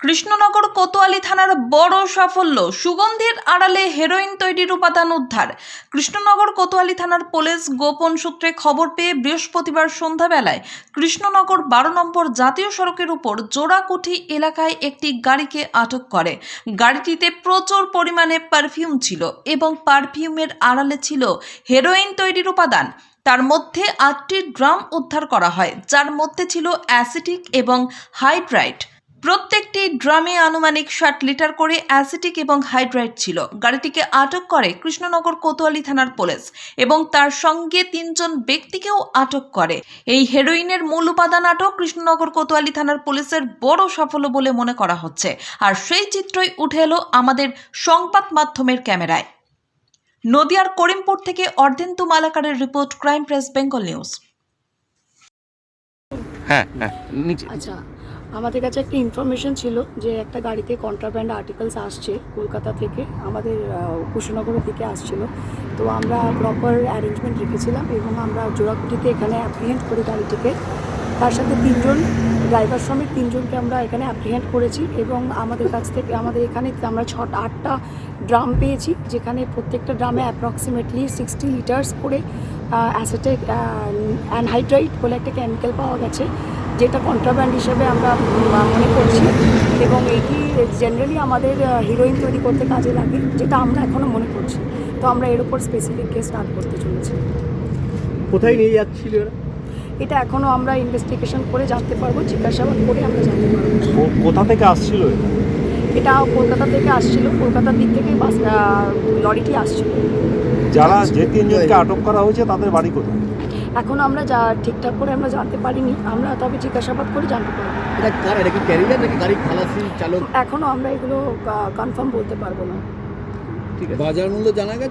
কৃষ্ণনগর কোতোয়ালি থানার বড় সাফল্য, সুগন্ধির আড়ালে হেরোইন তৈরির উপাদান উদ্ধার। কৃষ্ণনগর কোতোয়ালি থানার পুলিশ গোপন সূত্রে খবর পেয়ে বৃহস্পতিবার সন্ধ্যাবেলায় কৃষ্ণনগর বারো নম্বর জাতীয় সড়কের উপর জোড়াকুঠি এলাকায় একটি গাড়িকে আটক করে। গাড়িটিতে প্রচুর পরিমাণে পারফিউম ছিল এবং পারফিউমের আড়ালে ছিল হেরোইন তৈরির উপাদান। তার মধ্যে আটটি ড্রাম উদ্ধার করা হয়, যার মধ্যে ছিল অ্যাসিটিক এবং হাইড্রাইট প্রত্যেকটি ড্রামে আনুমানিক ষাট লিটার করে অ্যাসিটিক এবং হাইড্রাইট ছিল। গাড়িটিকে আটক করে কৃষ্ণনগর কোতোয়ালি থানার পুলিশ এবং তার সঙ্গে তিনজন ব্যক্তিকেও আটক করে। এই হেরোইনের মূল উপাদান আটক কৃষ্ণনগর কোতোয়ালি থানার পুলিশের বড় সাফল্য বলে মনে করা হচ্ছে। আর সেই চিত্রই উঠে এলো আমাদের সংবাদ মাধ্যমের ক্যামেরায়। নদিয়ার করিমপুর থেকে Ardhendu মালাকারের report Crime Press Bengal News. হ্যাঁ হ্যাঁ নিচে। আচ্ছা আমাদের কাছে একটা ইনফরমেশন ছিল যে একটা গাড়িতে কন্ট্রাব্যান্ড আর্টিকেলস আসছে কলকাতা থেকে, আমাদের কুশীনগরের দিকে আসছিল। তো আমরা প্রপার অ্যারেঞ্জমেন্ট রেখেছিলাম এবং আমরা জোড়াকুটিতে এখানে অ্যাপ্রিহেন্ড করি গাড়িটিকে। তার সাথে তিনজন ড্রাইভার সমেত তিনজনকে আমরা এখানে অ্যাপ্রিহেন্ড করেছি এবং আমাদের কাছ থেকে, আমাদের এখানে আমরা ছটা, আটটা ড্রাম পেয়েছি, যেখানে প্রত্যেকটা ড্রামে অ্যাপ্রক্সিমেটলি সিক্সটি লিটার্স করে অ্যাসেটেক অ্যানহাইড্রাইট বলে একটা কেমিক্যাল পাওয়া গেছে। যেটা কন্ট্রাব্যান্ড হিসেবে আমরা মনে করছি। এবং এটি জেনারেলি আমাদের হিরোইন তৈরি করতে কাজে লাগে যেটা আমরা এখনও মনে করছি। তো আমরা এর উপর স্পেসিফিক কেস স্টার্ট করতে চলেছি। কোথায় নিয়ে যাচ্ছিল এটা এখনও আমরা ইনভেস্টিগেশন করে জানতে পারব জিজ্ঞাসাবাদ করে আমরা জানতে পারব। কোথা থেকে আসছিল এটা? এটা কলকাতা থেকে আসছিল কলকাতার দিক থেকে বাস লরিটি আসছিল। যারা যে তিনজনকে আটক করা হয়েছে তাদের বাড়ি কোথায়? এখনও আমরা যা ঠিকঠাক করে আমরা জানতে পারিনি আমরা তবে জিজ্ঞাসাবাদ করে জানতে পারব। এটা কার? এটা কি ক্যারিয়ার নাকি গাড়ির খালাসি চালক? এখনও আমরা এগুলো কনফার্ম বলতে পারব না। ঠিক আছে। বাজার মূল্য জানা গেছে?